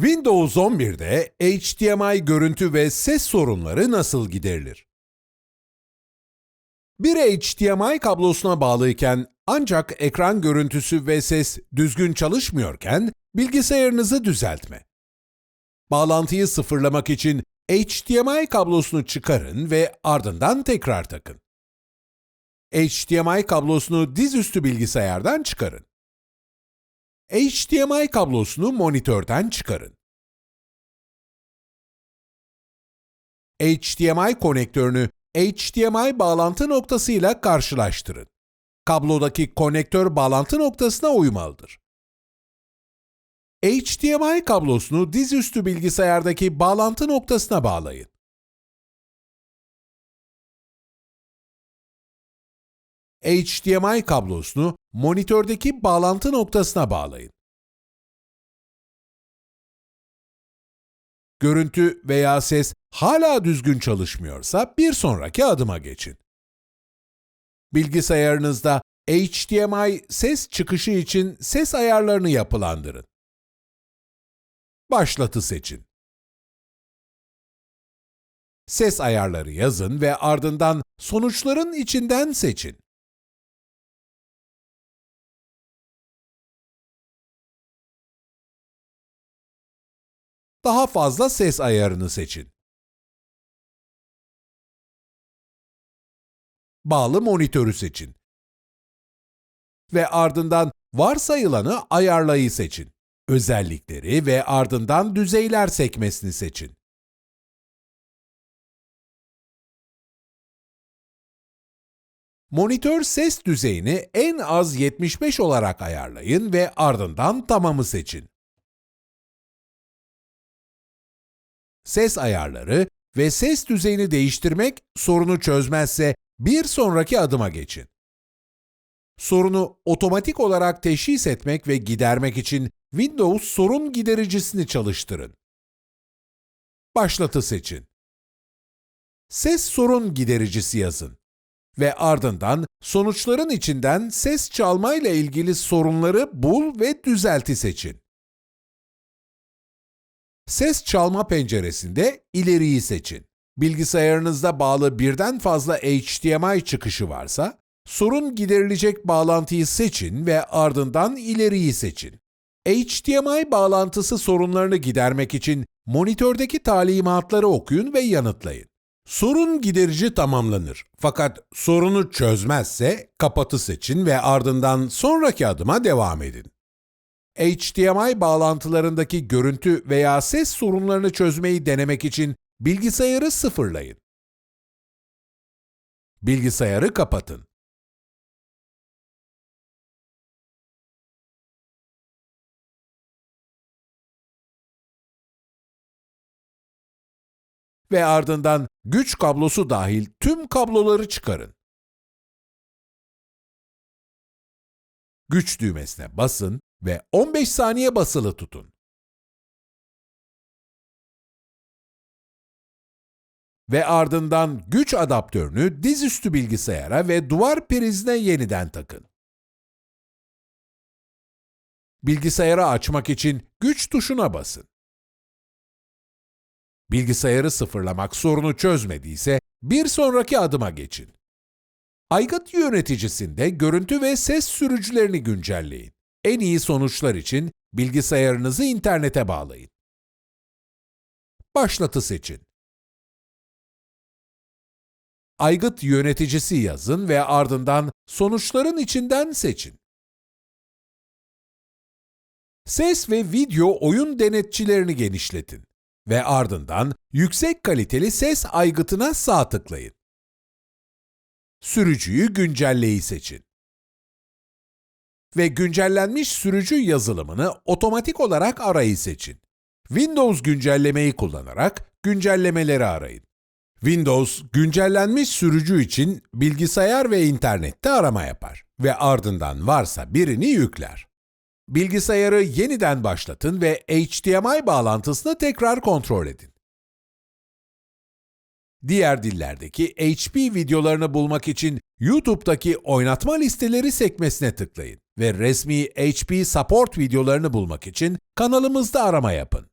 Windows 11'de HDMI görüntü ve ses sorunları nasıl giderilir? Bir HDMI kablosuna bağlıyken ancak ekran görüntüsü ve ses düzgün çalışmıyorken bilgisayarınızı düzeltme. Bağlantıyı sıfırlamak için HDMI kablosunu çıkarın ve ardından tekrar takın. HDMI kablosunu dizüstü bilgisayardan çıkarın. HDMI kablosunu monitörden çıkarın. HDMI konektörünü HDMI bağlantı noktasıyla karşılaştırın. Kablodaki konektör bağlantı noktasına uymalıdır. HDMI kablosunu dizüstü bilgisayardaki bağlantı noktasına bağlayın. HDMI kablosunu monitördeki bağlantı noktasına bağlayın. Görüntü veya ses hala düzgün çalışmıyorsa bir sonraki adıma geçin. Bilgisayarınızda HDMI ses çıkışı için ses ayarlarını yapılandırın. Başlatı seçin. Ses ayarları yazın ve ardından sonuçların içinden seçin. Daha fazla ses ayarını seçin. Bağlı monitörü seçin. Ve ardından varsayılanı ayarlayı seçin. Özellikleri ve ardından düzeyler sekmesini seçin. Monitör ses düzeyini en az 75 olarak ayarlayın ve ardından tamamı seçin. Ses ayarları ve ses düzeyini değiştirmek sorunu çözmezse bir sonraki adıma geçin. Sorunu otomatik olarak teşhis etmek ve gidermek için Windows sorun gidericisini çalıştırın. Başlatı seçin. Ses sorun gidericisi yazın ve ardından sonuçların içinden ses çalma ile ilgili sorunları bul ve düzelti seçin. Ses çalma penceresinde ileriyi seçin. Bilgisayarınızda bağlı birden fazla HDMI çıkışı varsa, sorun giderilecek bağlantıyı seçin ve ardından ileriyi seçin. HDMI bağlantısı sorunlarını gidermek için monitördeki talimatları okuyun ve yanıtlayın. Sorun giderici tamamlanır. Fakat sorunu çözmezse kapatı seçin ve ardından sonraki adıma devam edin. HDMI bağlantılarındaki görüntü veya ses sorunlarını çözmeyi denemek için bilgisayarı sıfırlayın. Bilgisayarı kapatın. Ve ardından güç kablosu dahil tüm kabloları çıkarın. Güç düğmesine basın ve 15 saniye basılı tutun. Ve ardından güç adaptörünü dizüstü bilgisayara ve duvar prizine yeniden takın. Bilgisayarı açmak için güç tuşuna basın. Bilgisayarı sıfırlamak sorunu çözmediyse bir sonraki adıma geçin. Aygıt yöneticisinde görüntü ve ses sürücülerini güncelleyin. En iyi sonuçlar için bilgisayarınızı internete bağlayın. Başlatı seçin. Aygıt yöneticisi yazın ve ardından sonuçların içinden seçin. Ses ve video oyun denetçilerini genişletin ve ardından yüksek kaliteli ses aygıtına sağ tıklayın. Sürücüyü güncelleyi seçin. Ve güncellenmiş sürücü yazılımını otomatik olarak arayı seçin. Windows güncellemeyi kullanarak güncellemeleri arayın. Windows güncellenmiş sürücü için bilgisayar ve internette arama yapar ve ardından varsa birini yükler. Bilgisayarı yeniden başlatın ve HDMI bağlantısını tekrar kontrol edin. Diğer dillerdeki HP videolarını bulmak için YouTube'daki oynatma listeleri sekmesine tıklayın ve resmi HP support videolarını bulmak için kanalımızda arama yapın.